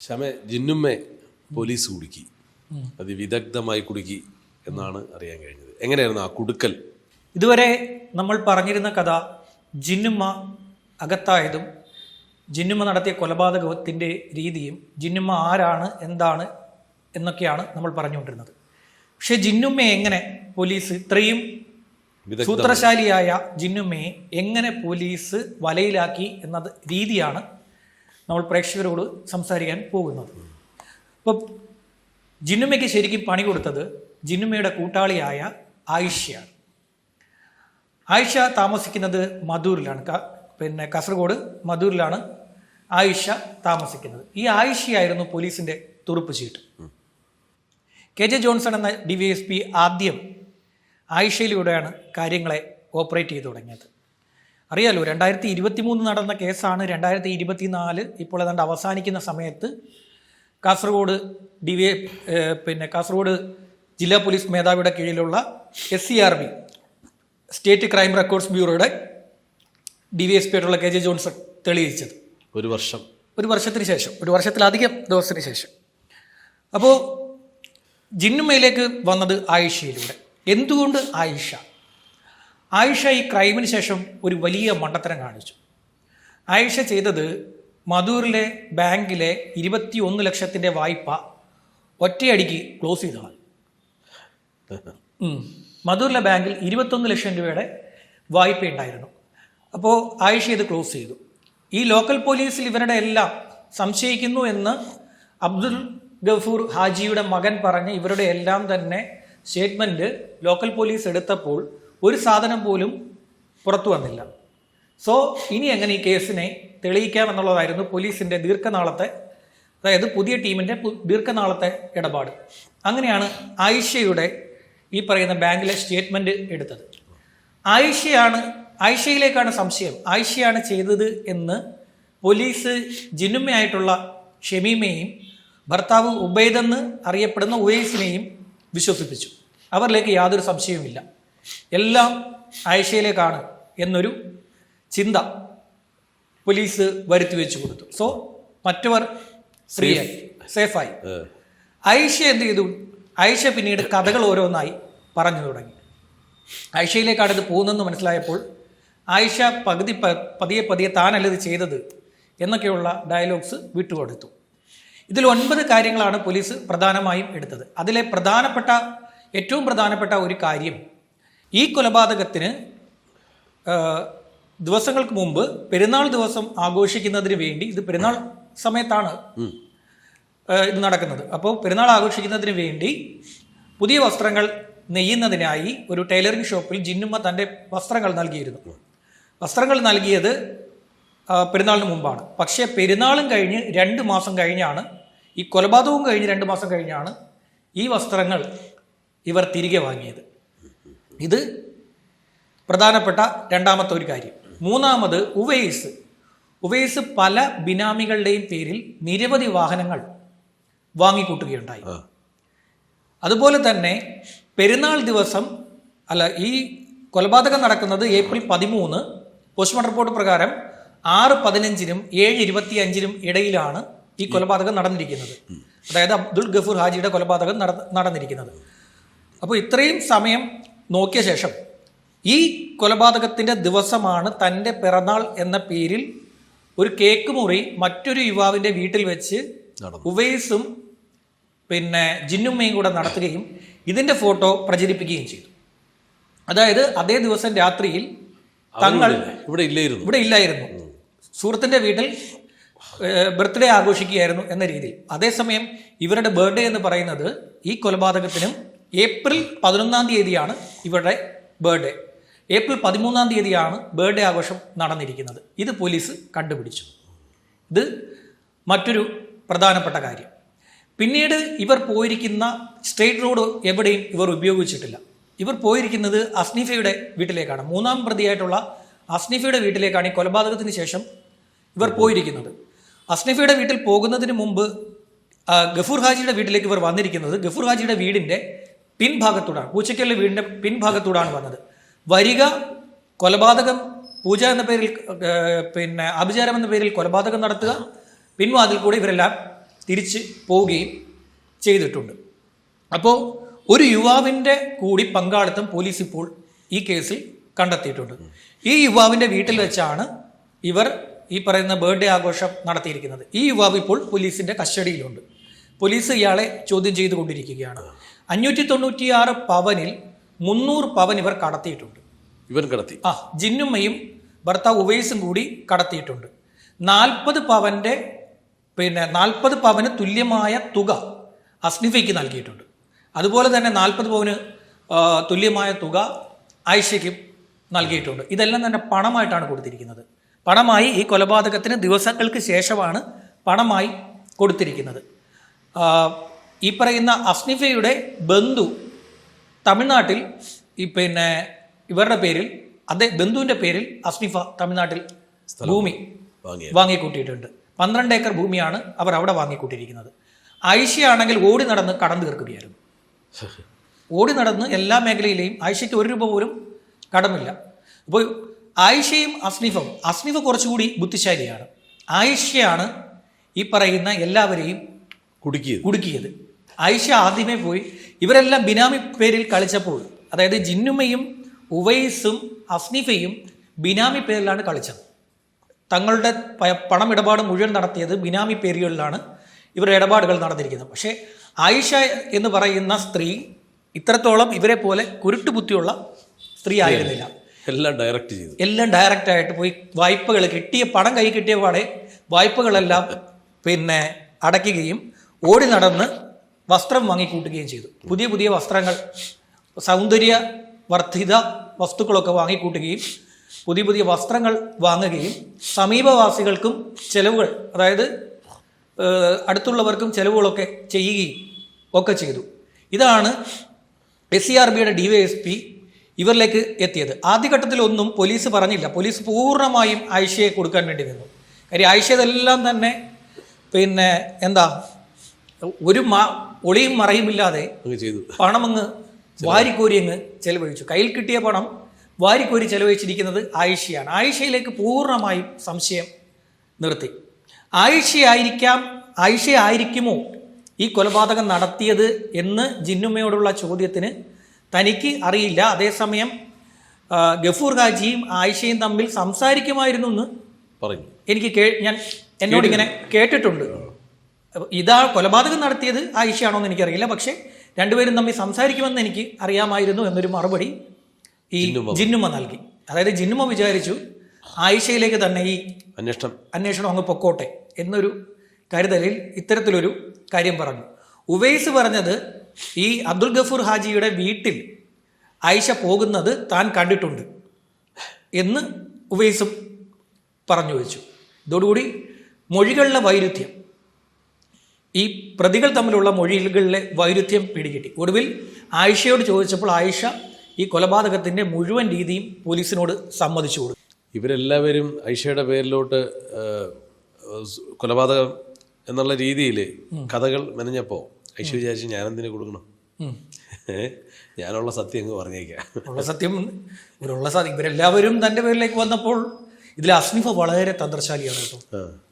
ശമ ജിന്നുമ്മെ police കുടുക്കി. അതിവിദഗ്ധമായി കുടുക്കി എന്നാണ് അറിയാൻ കഴിഞ്ഞത്. എങ്ങനെയായിരുന്നു ആ കുടുക്കൽ? ഇതുവരെ നമ്മൾ പറഞ്ഞിരുന്ന കഥ ജിന്നുമ്മ അകത്തായതും ജിന്നുമ്മ നടത്തിയ കൊലപാതകത്തിന്റെ രീതിയും ജിന്നുമ്മ ആരാണ് എന്താണ് എന്നൊക്കെയാണ് നമ്മൾ പറഞ്ഞുകൊണ്ടിരുന്നത്. പക്ഷെ ജിന്നുമ്മയെ എങ്ങനെ പോലീസ് ഇത്രയും സൂത്രശാലിയായ ജിന്നുമ്മയെ എങ്ങനെ പോലീസ് വലയിലാക്കി എന്നത് രീതിയാണ് നമ്മൾ പ്രേക്ഷകരോട് സംസാരിക്കാൻ പോകുന്നത്. അപ്പോൾ ജിനുമയ്ക്ക് ശരിക്കും പണി കൊടുത്തത് ജിനുമയുടെ കൂട്ടാളിയായ ആയിഷയാണ്. ആയിഷ താമസിക്കുന്നത് മധൂരിലാണ്. പിന്നെ കാസർഗോഡ് മധൂരിലാണ് ആയിഷ താമസിക്കുന്നത്. ഈ ആയിഷയായിരുന്നു പോലീസിന്റെ തുറുപ്പ് ചീട്ട്. കെ ജെ ജോൺസൺ എന്ന ഡി വി എസ് പി ആദ്യം ആയിഷയിലൂടെയാണ് കാര്യങ്ങളെ ഓപ്പറേറ്റ് ചെയ്തു തുടങ്ങിയത്. അറിയാലോ രണ്ടായിരത്തി ഇരുപത്തി മൂന്ന് നടന്ന കേസാണ് രണ്ടായിരത്തി ഇരുപത്തിനാല് ഇപ്പോൾ ഏതാണ്ട് അവസാനിക്കുന്ന സമയത്ത് കാസർഗോഡ് ഡി വി പിന്നെ കാസർഗോഡ് ജില്ലാ പോലീസ് മേധാവിയുടെ കീഴിലുള്ള S C R B state crime records ബ്യൂറോയുടെ D V S P ആയിട്ടുള്ള കെ ജെ ജോൺസൺ തെളിയിച്ചത്. ഒരു വർഷം. ഒരു വർഷത്തിന് ശേഷം ഒരു വർഷത്തിലധികം ദിവസത്തിന് ശേഷം. അപ്പോൾ ജിന്നുമയിലേക്ക് വന്നത് ആയിഷയിലൂടെ. എന്തുകൊണ്ട് ആയിഷ? ആയിഷ ഈ ക്രൈമിന് ശേഷം ഒരു വലിയ മണ്ടത്തരം കാണിച്ചു. ആയിഷ ചെയ്തത് മധൂറിലെ ബാങ്കിലെ ഇരുപത്തി ഒന്ന് ലക്ഷത്തിന്റെ വായ്പ ഒറ്റയടിക്ക് ക്ലോസ് ചെയ്തതാണ്. മധൂറിലെ ബാങ്കിൽ ഇരുപത്തൊന്ന് ലക്ഷം രൂപയുടെ വായ്പ ഉണ്ടായിരുന്നു. അപ്പോൾ ആയിഷ ഇത് ക്ലോസ് ചെയ്തു. ഈ ലോക്കൽ പോലീസിൽ ഇവരുടെ എല്ലാം സംശയിക്കുന്നു എന്ന് അബ്ദുൽ ഗഫൂർ ഹാജിയുടെ മകൻ പറഞ്ഞ് ഇവരുടെ എല്ലാം തന്നെ സ്റ്റേറ്റ്മെന്റ് ലോക്കൽ പോലീസ് എടുത്തപ്പോൾ ഒരു സാധനം പോലും പുറത്തു വന്നില്ല. സോ ഇനി എങ്ങനെ ഈ കേസിനെ തെളിയിക്കാം എന്നുള്ളതായിരുന്നു പോലീസിന്റെ ദീർഘനാളത്തെ അതായത് പുതിയ ടീമിന്റെ ദീർഘനാളത്തെ ഇടപാട്. അങ്ങനെയാണ് ആയിഷയുടെ ഈ പറയുന്ന ബാങ്കിലെ സ്റ്റേറ്റ്മെന്റ് എടുത്തത്. ആയിഷയാണ് ആയിഷയിലേക്കാണ് സംശയം. ആയിഷയാണ് ചെയ്തത് എന്ന് പോലീസ് ജിനുമ്മയായിട്ടുള്ള ഷെമീമയും ഭർത്താവ് ഉബൈദെന്ന് അറിയപ്പെടുന്ന ഉവൈസിനെയും വിശ്വസിപ്പിച്ചു. അവരിലേക്ക് യാതൊരു സംശയവുമില്ല. എല്ലാം ആയിഷയിലേക്കാണ് എന്നൊരു ചിന്ത പോലീസ് വരുത്തി വെച്ചു കൊടുത്തു. സോ മറ്റവർ ഫ്രീ ആയി. സേഫായി ഐഷ എന്ത് ചെയ്തു? ഐഷ പിന്നീട് കഥകൾ ഓരോന്നായി പറഞ്ഞു തുടങ്ങി. ആയിഷയിലേക്കാണ് ഇത് പോകുന്നതെന്ന് മനസ്സിലായപ്പോൾ ആയിഷ പകുതി പ- പതിയെ പതിയെ താനല്ല ഇത് ചെയ്തത് എന്നൊക്കെയുള്ള ഡയലോഗ്സ് വിട്ടുകൊടുത്തു. ഇതിൽ ഒൻപത് കാര്യങ്ങളാണ് പോലീസ് പ്രധാനമായും എടുത്തത്. അതിലെ പ്രധാനപ്പെട്ട ഏറ്റവും പ്രധാനപ്പെട്ട ഒരു കാര്യം ഈ കൊലപാതകത്തിന് ദിവസങ്ങൾക്ക് മുമ്പ് പെരുന്നാൾ ദിവസം ആഘോഷിക്കുന്നതിന് വേണ്ടി ഇത് പെരുന്നാൾ സമയത്താണ് ഇത് നടക്കുന്നത്. അപ്പോൾ പെരുന്നാൾ ആഘോഷിക്കുന്നതിന് വേണ്ടി പുതിയ വസ്ത്രങ്ങൾ നെയ്യുന്നതിനായി ഒരു ടൈലറിംഗ് ഷോപ്പിൽ ജിന്നുമ്മ തന്റെ വസ്ത്രങ്ങൾ നൽകിയിരുന്നു. വസ്ത്രങ്ങൾ നൽകിയത് പെരുന്നാളിന് മുമ്പാണ്. പക്ഷേ പെരുന്നാളും കഴിഞ്ഞ് രണ്ട് മാസം കഴിഞ്ഞാണ് ഈ കൊലപാതകവും കഴിഞ്ഞ് രണ്ട് മാസം കഴിഞ്ഞാണ് ഈ വസ്ത്രങ്ങൾ ഇവർ തിരികെ വാങ്ങിയത്. ഇത് പ്രധാനപ്പെട്ട രണ്ടാമത്തെ ഒരു കാര്യം. മൂന്നാമത് ഉവൈസ് ഉവൈസ് പല ബിനാമികളുടെയും പേരിൽ നിരവധി വാഹനങ്ങൾ വാങ്ങിക്കൂട്ടുകയുണ്ടായി. അതുപോലെ തന്നെ പെരുന്നാൾ ദിവസം അല്ല ഈ കൊലപാതകം നടക്കുന്നത് ഏപ്രിൽ പതിമൂന്ന് പോസ്റ്റ്മോർട്ടം റിപ്പോർട്ട് പ്രകാരം ആറ് പതിനഞ്ചിനും ഏഴ് ഇരുപത്തി അഞ്ചിനും ഇടയിലാണ് ഈ കൊലപാതകം നടന്നിരിക്കുന്നത്. അതായത് അബ്ദുൾ ഗഫൂർ ഹാജിയുടെ കൊലപാതകം നട- നടന്നിരിക്കുന്നത്. അപ്പോൾ ഇത്രയും സമയം നോക്കിയ ശേഷം ഈ കൊലപാതകത്തിന്റെ ദിവസമാണ് തന്റെ പിറന്നാൾ എന്ന പേരിൽ ഒരു കേക്ക് മുറി മറ്റൊരു യുവാവിന്റെ വീട്ടിൽ വെച്ച്. ഉവൈസും പിന്നെ ജിന്നുമ്മയും കൂടെ നടത്തുകയും ഇതിന്റെ ഫോട്ടോ പ്രചരിപ്പിക്കുകയും ചെയ്തു. അതായത് അതേ ദിവസം രാത്രിയിൽ തങ്ങൾ ഇവിടെ ഇല്ലായിരുന്നു. ഇവിടെ ഇല്ലായിരുന്നു. സുഹൃത്തിന്റെ വീട്ടിൽ ബർത്ത്ഡേ ആഘോഷിക്കുകയായിരുന്നു എന്ന രീതിയിൽ. അതേസമയം ഇവരുടെ ബർത്ത്ഡേ എന്ന് പറയുന്നത് ഈ കൊലപാതകത്തിനും ഏപ്രിൽ പതിനൊന്നാം തീയതിയാണ് ഇവരുടെ ബർത്ത്ഡേ ഏപ്രിൽ പതിമൂന്നാം തീയതിയാണ് ബർത്ത്ഡേ ആഘോഷം നടന്നിരിക്കുന്നത്. ഇത് പോലീസ് കണ്ടുപിടിച്ചു. ഇത് മറ്റൊരു പ്രധാനപ്പെട്ട കാര്യം. പിന്നീട് ഇവർ പോയിരിക്കുന്ന സ്ട്രേറ്റ് റോഡ് എവിടെയും ഇവർ ഉപയോഗിച്ചിട്ടില്ല. ഇവർ പോയിരിക്കുന്നത് അസ്നിഫയുടെ വീട്ടിലേക്കാണ്. മൂന്നാം പ്രതിയായിട്ടുള്ള അസ്നിഫയുടെ വീട്ടിലേക്കാണ് ഈ കൊലപാതകത്തിന് ശേഷം ഇവർ പോയിരിക്കുന്നത്. അസ്നിഫയുടെ വീട്ടിൽ പോകുന്നതിന് മുമ്പ് ഗഫൂർ ഹാജിയുടെ വീട്ടിലേക്ക് ഇവർ വന്നിരിക്കുന്നത് ഗഫൂർ ഹാജിയുടെ വീടിന്റെ പിൻഭാഗത്തൂടാണ്. പൂച്ചയ്ക്കല്ല് വീടിന്റെ പിൻഭാഗത്തൂടാണ് വന്നത്. വരിക കൊലപാതകം പൂജ എന്ന പേരിൽ പിന്നെ അഭിചാരം എന്ന പേരിൽ കൊലപാതകം നടത്തുക പിൻവാതിൽ കൂടെ ഇവരെല്ലാം തിരിച്ച് പോവുകയും ചെയ്തിട്ടുണ്ട്. അപ്പോൾ ഒരു യുവാവിന്റെ കൂടി പങ്കാളിത്തം പോലീസ് ഇപ്പോൾ ഈ കേസിൽ കണ്ടെത്തിയിട്ടുണ്ട്. ഈ യുവാവിന്റെ വീട്ടിൽ വെച്ചാണ് ഇവർ ഈ പറയുന്ന ബർത്ത്ഡേ ആഘോഷം നടത്തിയിരിക്കുന്നത്. ഈ യുവാവ് ഇപ്പോൾ പോലീസിന്റെ കസ്റ്റഡിയിലുണ്ട്. പോലീസ് ഇയാളെ ചോദ്യം ചെയ്തുകൊണ്ടിരിക്കുകയാണ്. അഞ്ഞൂറ്റി തൊണ്ണൂറ്റിയാറ് പവനിൽ മുന്നൂറ് പവൻ ഇവർ കടത്തിയിട്ടുണ്ട്. ഇവർ കടത്തി. ആ ജിന്നുമ്മയും ഭർത്താവ് ഉവൈസും കൂടി കടത്തിയിട്ടുണ്ട്. നാൽപ്പത് പവന്റെ പിന്നെ നാൽപ്പത് പവന് തുല്യമായ തുക അസ്നിഫയ്ക്ക് നൽകിയിട്ടുണ്ട്. അതുപോലെ തന്നെ നാൽപ്പത് പവന് തുല്യമായ തുക ആയിഷയ്ക്കും നൽകിയിട്ടുണ്ട്. ഇതെല്ലാം തന്നെ പണമായിട്ടാണ് കൊടുത്തിരിക്കുന്നത്. പണമായി ഈ കൊലപാതകത്തിന് ദിവസങ്ങൾക്ക് ശേഷമാണ് പണമായി കൊടുത്തിരിക്കുന്നത്. ഈ പറയുന്ന അസ്നിഫയുടെ ബന്ധു തമിഴ്നാട്ടിൽ ഈ പിന്നെ ഇവരുടെ പേരിൽ അതേ ബന്ധുവിന്റെ പേരിൽ അസ്നിഫ തമിഴ്നാട്ടിൽ ഭൂമി വാങ്ങിക്കൂട്ടിയിട്ടുണ്ട്. പന്ത്രണ്ട് ഏക്കർ ഭൂമിയാണ് അവർ അവിടെ വാങ്ങിക്കൂട്ടിയിരിക്കുന്നത്. ആയിഷയാണെങ്കിൽ ഓടി നടന്ന് കടം തീർക്കുകയായിരുന്നു. ഓടി നടന്ന് എല്ലാ മേഖലയിലെയും ആയിഷയ്ക്ക് ഒരു രൂപ പോലും കടമില്ല. അപ്പോൾ ആയിഷയും അസ്നിഫും അസ്നിഫ് കുറച്ചുകൂടി ബുദ്ധിശാലിയാണ്. ആയിഷയാണ് ഈ പറയുന്ന എല്ലാവരെയും കുടുക്കിയത്. കുടുക്കിയത്. ആയിഷ ആദ്യമേ പോയി. ഇവരെല്ലാം ബിനാമി പേരിൽ കളിച്ചപ്പോൾ അതായത് ജിന്നുമയും ഉവൈസും അസ്നിഫയും ബിനാമി പേരിലാണ് കളിച്ചത്. തങ്ങളുടെ പണം ഇടപാട് മുഴുവൻ നടത്തിയത് ബിനാമി പേരുകളിലാണ് ഇവരുടെ ഇടപാടുകൾ നടന്നിരിക്കുന്നത്. പക്ഷേ ആയിഷ എന്ന് പറയുന്ന സ്ത്രീ ഇത്രത്തോളം ഇവരെ പോലെ കുരുട്ടു ബുദ്ധിയുള്ള സ്ത്രീ ആയിരുന്നില്ല. എല്ലാം ഡയറക്റ്റ് ചെയ്തു. എല്ലാം ഡയറക്റ്റ് ആയിട്ട് പോയി. വായ്പകൾ കിട്ടിയ പണം കൈ കിട്ടിയ പാടെ വായ്പകളെല്ലാം പിന്നെ അടയ്ക്കുകയും ഓടി നടന്ന് വസ്ത്രം വാങ്ങിക്കൂട്ടുകയും ചെയ്തു. പുതിയ പുതിയ വസ്ത്രങ്ങൾ സൗന്ദര്യ വർദ്ധിത വസ്തുക്കളൊക്കെ വാങ്ങിക്കൂട്ടുകയും പുതിയ പുതിയ വസ്ത്രങ്ങൾ വാങ്ങുകയും സമീപവാസികൾക്കും ചെലവുകൾ അതായത് അടുത്തുള്ളവർക്കും ചെലവുകളൊക്കെ ചെയ്യുകയും ഒക്കെ ചെയ്തു. ഇതാണ് എസ് സി ആർ ബിയുടെ ഡി വൈ എസ് പി ഇവരിലേക്ക് എത്തിയത്. ആദ്യഘട്ടത്തിലൊന്നും പോലീസ് പറഞ്ഞില്ല. പോലീസ് പൂർണമായും ആയിഷയെ കൊടുക്കാൻ വേണ്ടി നിന്നു കാര്യം ആയിഷ ഇതെല്ലാം തന്നെ പിന്നെ എന്താ ഒരു മാ ഒളിയും മറയുമില്ലാതെ ചെയ്തു. പണം അങ്ങ് വാരിക്കോരി അങ്ങ് ചെലവഴിച്ചു. കയ്യിൽ കിട്ടിയ പണം വാരിക്കോരി ചെലവഴിച്ചിരിക്കുന്നത് ആയിഷയാണ്. ആയിഷയിലേക്ക് പൂർണമായും സംശയം നിർത്തി. ആയിഷയായിരിക്കാം ആയിഷയായിരിക്കുമോ ഈ കൊലപാതകം നടത്തിയത് എന്ന് ജിന്നുമ്മയോടുള്ള ചോദ്യത്തിന് തനിക്ക് അറിയില്ല. അതേസമയം ഗഫൂർ ഖാജിയും ആയിഷയും തമ്മിൽ സംസാരിക്കുമായിരുന്നു എന്ന് പറഞ്ഞു. എനിക്ക് കേ ഞാൻ എന്നോട് ഇങ്ങനെ കേട്ടിട്ടുണ്ട്. ഇതാ കൊലപാതകം നടത്തിയത് ആയിഷയാണോ എന്ന് എനിക്കറിയില്ല. പക്ഷേ രണ്ടുപേരും തമ്മിൽ സംസാരിക്കുമെന്ന് എനിക്ക് അറിയാമായിരുന്നു എന്നൊരു മറുപടി ഈ ജിന്നുമ നൽകി. അതായത് ജിന്നുമ വിചാരിച്ചു ആയിഷയിലേക്ക് തന്നെ ഈ അന്വേഷണം. അന്വേഷണം അങ്ങ് പൊക്കോട്ടെ എന്നൊരു കരുതലിൽ ഇത്തരത്തിലൊരു കാര്യം പറഞ്ഞു. ഉവൈസ് പറഞ്ഞത് ഈ അബ്ദുൽ ഗഫൂർ ഹാജിയുടെ വീട്ടിൽ ആയിഷ പോകുന്നത് താൻ കണ്ടിട്ടുണ്ട് എന്ന് ഉവൈസും പറഞ്ഞു വെച്ചു. ഇതോടുകൂടി മൊഴികളുടെ വൈരുദ്ധ്യം. ഈ പ്രതികൾ തമ്മിലുള്ള മൊഴികളിലെ വൈരുദ്ധ്യം പിടികിട്ടി. ഒടുവിൽ ആയിഷയോട് ചോദിച്ചപ്പോൾ ആയിഷ ഈ കൊലപാതകത്തിന്റെ മുഴുവൻ രീതിയും പോലീസിനോട് സമ്മതിച്ചു കൊടുത്തു. ഇവരെല്ലാവരും ആയിഷയുടെ പേരിലോട്ട് കൊലപാതകം എന്നുള്ള രീതിയിൽ കഥകൾ മെനഞ്ഞപ്പോൾ ഐഷ വിചാരിച്ച് ഞാനെന്തിനു കൊടുക്കണം. ഞാനുള്ള സത്യം അങ്ങ് പറഞ്ഞേക്കാം. ഉള്ള സത്യം ഇവരുള്ള സത്യം ഇവരെല്ലാവരും തന്റെ പേരിലേക്ക് വന്നപ്പോൾ ഇതിൽ അസ്നിഫ വളരെ തന്ത്രശാലിയാണ് കേട്ടോ.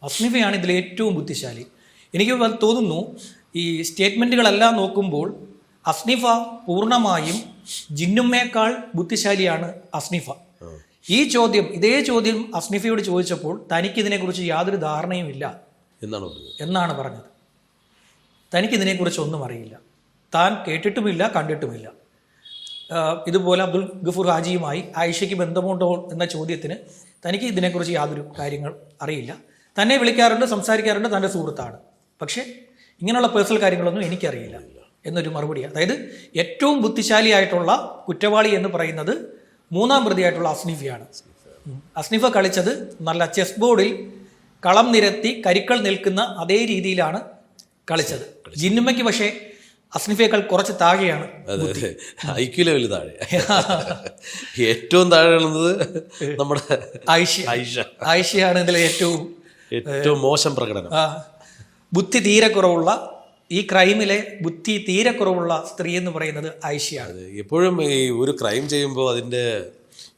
അസ്നിഫയാണ് ഇതിൽ ഏറ്റവും ബുദ്ധിശാലി. എനിക്ക് തോന്നുന്നു ഈ സ്റ്റേറ്റ്മെന്റുകളെല്ലാം നോക്കുമ്പോൾ അസ്നിഫ പൂർണമായും ജിന്നുമ്മേക്കാൾ ബുദ്ധിശാലിയാണ് അസ്നിഫ. ഈ ചോദ്യം ഇതേ ചോദ്യം അസ്നിഫയോട് ചോദിച്ചപ്പോൾ തനിക്ക് ഇതിനെക്കുറിച്ച് യാതൊരു ധാരണയും ഇല്ല എന്നാണ് എന്നാണ് പറഞ്ഞത്. തനിക്കിതിനെക്കുറിച്ച് ഒന്നും അറിയില്ല. താൻ കേട്ടിട്ടുമില്ല കണ്ടിട്ടുമില്ല. ഇതുപോലെ അബ്ദുൽ ഗഫൂർ ഹാജിയുമായി ആയിഷയ്ക്ക് ബന്ധമുണ്ടോ എന്ന ചോദ്യത്തിന് തനിക്ക് ഇതിനെക്കുറിച്ച് യാതൊരു കാര്യങ്ങൾ അറിയില്ല. തന്നെ വിളിക്കാറുണ്ട് സംസാരിക്കാറുണ്ട് തന്റെ സുഹൃത്താണ്. പക്ഷേ ഇങ്ങനെയുള്ള പേഴ്സണൽ കാര്യങ്ങളൊന്നും എനിക്കറിയില്ല എന്നൊരു മറുപടി. അതായത് ഏറ്റവും ബുദ്ധിശാലിയായിട്ടുള്ള കുറ്റവാളി എന്ന് പറയുന്നത് മൂന്നാം പ്രതിയായിട്ടുള്ള അസ്നിഫയാണ്. അസ്നിഫ കളിച്ചത് നല്ല ചെസ് ബോർഡിൽ കളം നിരത്തി കരിക്കൾ നിൽക്കുന്ന അതേ രീതിയിലാണ് കളിച്ചത്. ജിന്നുമ്മയ്ക്ക് പക്ഷേ അസ്നിഫയേക്കാൾ കുറച്ച് താഴെയാണ് ഐക്യു ലെവൽ താഴെ. ഏറ്റവും താഴെയുള്ളത് നമ്മുടെ ഐഷ ആയിഷയാണ് ഇതിലെ ഏറ്റവും ഏറ്റവും മോശം പ്രകടനം. ബുദ്ധി തീരെ കുറവുള്ള ഈ ക്രൈമിലെ ബുദ്ധി തീരെ കുറവുള്ള സ്ത്രീ എന്ന് പറയുന്നത് ആയിഷയാണ് എപ്പോഴും ഈ ഒരു ക്രൈം ചെയ്യുമ്പോൾ അതിന്റെ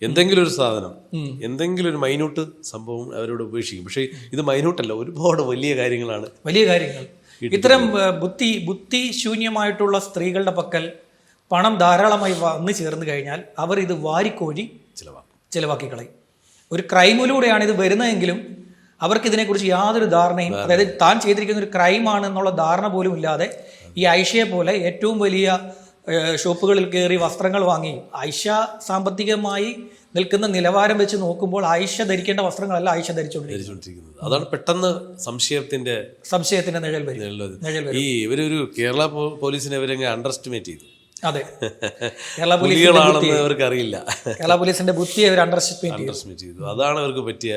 എന്തെങ്കിലും ഒരു സാധനം എന്തെങ്കിലും ഒരു മൈന്യൂട്ട് സംഭവം അവരോട് ഉപേക്ഷിക്കും. പക്ഷേ ഇത് മൈന്യൂട്ടല്ല ഒരുപാട് വലിയ കാര്യങ്ങളാണ് വലിയ കാര്യങ്ങൾ. ഇത്തരം ബുദ്ധി ബുദ്ധി ശൂന്യമായിട്ടുള്ള സ്ത്രീകളുടെ പക്കൽ പണം ധാരാളമായി വന്നു ചേർന്ന് കഴിഞ്ഞാൽ അവർ ഇത് വാരിക്കോരി ചിലവാക്കും. ചിലവാക്കി കളയും ഒരു ക്രൈമിലൂടെയാണ് ഇത് വരുന്നതെങ്കിലും അവർക്ക് ഇതിനെക്കുറിച്ച് യാതൊരു ധാരണയും അതായത് താൻ ചെയ്തിരിക്കുന്ന ഒരു ക്രൈമാണ് എന്നുള്ള ധാരണ പോലും ഇല്ലാതെ ഈ ഐഷയെ പോലെ ഏറ്റവും വലിയ ഷോപ്പുകളിൽ കയറി വസ്ത്രങ്ങൾ വാങ്ങി ഐഷ സാമ്പത്തികമായി നിൽക്കുന്ന നിലവാരം വെച്ച് നോക്കുമ്പോൾ ആയിഷ ധരിക്കേണ്ട വസ്ത്രങ്ങളല്ല ആയിഷ ധരിച്ചുകൊണ്ടിരിക്കുന്നത് അതാണ് പെട്ടെന്ന് സംശയത്തിന്റെ സംശയത്തിന്റെ നിഴൽ വരും. ഈ ഇവരൊരു കേരള പോലീസിനെ ഇവരങ്ങ് അണ്ടർ എസ്റ്റിമേറ്റ് ചെയ്തു. അതെ. കേരള പോലീസ് അവർക്ക് അറിയില്ല കേരള പോലീസിന്റെ ബുദ്ധി അവർ അണ്ടർ എസ്റ്റിമേറ്റ് ചെയ്തു. അതാണ് അവർക്ക് പറ്റിയ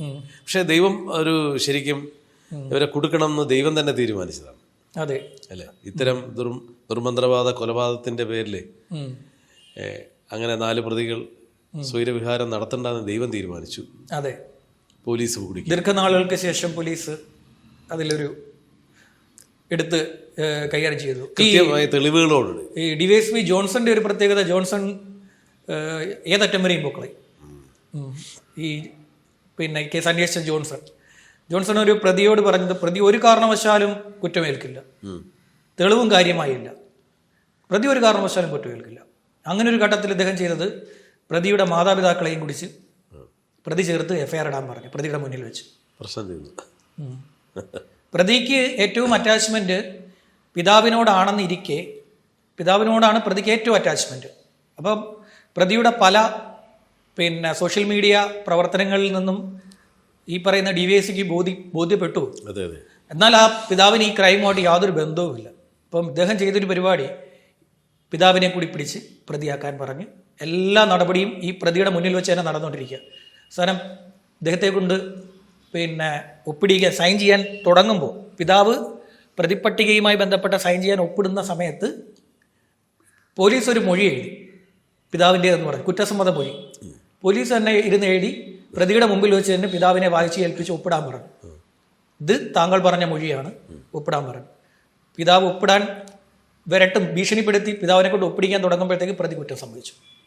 പക്ഷെ ദൈവം ഒരു ശരിക്കും ഇവരെ കൊടുക്കണം എന്ന് ദൈവം തന്നെ തീരുമാനിച്ചതാണ്. അതെ. അല്ലേ? ഇത്തരം ദുർ ദുർമന്ത്രവാദ കൊലപാതകത്തിന്റെ പേരിൽ അങ്ങനെ നാല് പ്രതികൾ സ്വൈരവിഹാരം നടത്തണ്ടെന്ന് ദൈവം തീരുമാനിച്ചു. അതെ. പോലീസ് കൂടി ദീർഘനാളുകൾക്ക് ശേഷം പോലീസ് അതിലൊരു എടുത്ത് കൈകാര്യം ചെയ്തു. കൃത്യമായ തെളിവുകളോട് ഈ ഡി വൈസ് പി ജോൺസന്റെ ഒരു പ്രത്യേകത ജോൺസൺ ഏതറ്റം വരെയും പൊക്കളെ ഈ പിന്നെ കേസ് അന്വേഷിച്ച ജോൺസൺ. ജോൺസൺ ഒരു പ്രതിയോട് പറഞ്ഞത് പ്രതി ഒരു കാരണവശാലും കുറ്റമേൽക്കില്ല. തെളിവും കാര്യമായില്ല. പ്രതി ഒരു കാരണവശാലും കുറ്റമേൽക്കില്ല. അങ്ങനെ ഒരു ഘട്ടത്തിൽ ഇദ്ദേഹം ചെയ്തത് പ്രതിയുടെ മാതാപിതാക്കളെയും കുടിച്ച് പ്രതി ചേർത്ത് എഫ്ഐആർ ഇടാൻ പറഞ്ഞു. പ്രതിയുടെ മുന്നിൽ വെച്ച്. പ്രശ്നം പ്രതിക്ക് ഏറ്റവും അറ്റാച്ച്മെന്റ് പിതാവിനോടാണെന്നിരിക്കെ പിതാവിനോടാണ് പ്രതിക്ക് ഏറ്റവും അറ്റാച്ച്മെന്റ് അപ്പം പ്രതിയുടെ പല പിന്നെ സോഷ്യൽ മീഡിയ പ്രവർത്തനങ്ങളിൽ നിന്നും ഈ പറയുന്ന ഡി വി എസ് സിക്ക് ബോധി ബോധ്യപ്പെട്ടു. അതെ അതെ. എന്നാൽ ആ പിതാവിന് ഈ ക്രൈമുമായിട്ട് യാതൊരു ബന്ധവുമില്ല. അപ്പം ഇദ്ദേഹം ചെയ്തൊരു പരിപാടി പിതാവിനെ കൂടി പിടിച്ച് പ്രതിയാക്കാൻ പറഞ്ഞ്. എല്ലാ നടപടിയും ഈ പ്രതിയുടെ മുന്നിൽ വെച്ച് തന്നെ നടന്നുകൊണ്ടിരിക്കുക. സാധനം ഇദ്ദേഹത്തെ കൊണ്ട് പിന്നെ ഒപ്പിടിക്കാൻ സൈൻ ചെയ്യാൻ തുടങ്ങുമ്പോൾ പിതാവ് പ്രതിപട്ടികയുമായി ബന്ധപ്പെട്ട സൈൻ ചെയ്യാൻ ഒപ്പിടുന്ന സമയത്ത് പോലീസ് ഒരു മൊഴി എഴുതി. പിതാവിന്റെ എന്ന് പറഞ്ഞു. കുറ്റസമ്മത മൊഴി. പോലീസ് തന്നെ ഇരുന്ന് എഴുതി പ്രതിയുടെ മുമ്പിൽ വെച്ച് തന്നെ പിതാവിനെ വായിച്ച് ഏൽപ്പിച്ച് ഒപ്പിടാൻ പറഞ്ഞു. ഇത് താങ്കൾ പറഞ്ഞ മൊഴിയാണ്. ഒപ്പിടാൻ പറഞ്ഞു. പിതാവ് ഒപ്പിടാൻ വരട്ടും ഭീഷണിപ്പെടുത്തി പിതാവിനെ കൊണ്ട് ഒപ്പിടിക്കാൻ തുടങ്ങുമ്പോഴത്തേക്ക് പ്രതി കുറ്റം സംഭവിച്ചു